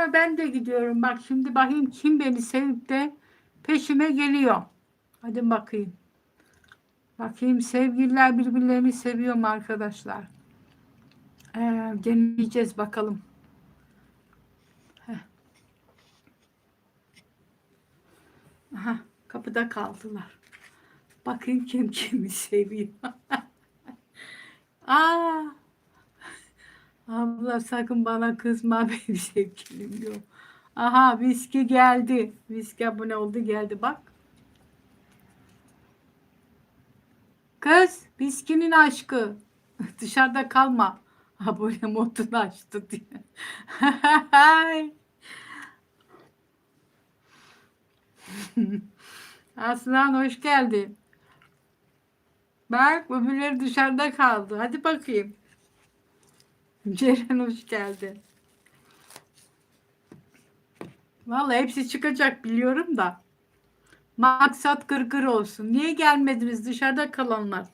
sonra ben de gidiyorum. Bak şimdi bakayım kim beni sevip de peşime geliyor. Hadi bakayım. Bakayım sevgililer birbirlerini seviyor mu arkadaşlar? Ee, deneyeceğiz bakalım. Heh. Aha, kapıda kaldılar. Bakayım kim kimi seviyor. Aa, abla sakın bana kızma benim sevgilim yok. Aha viski geldi. Viski abone oldu geldi bak. Kız viskinin aşkı. Dışarıda kalma. Abone modunu açtı diye. Aslan hoş geldin. Bak öbürleri dışarıda kaldı. Hadi bakayım. Ceren hoş geldin. Vallahi hepsi çıkacak biliyorum da. Maksat gırgır olsun. Niye gelmediniz dışarıda kalanlar?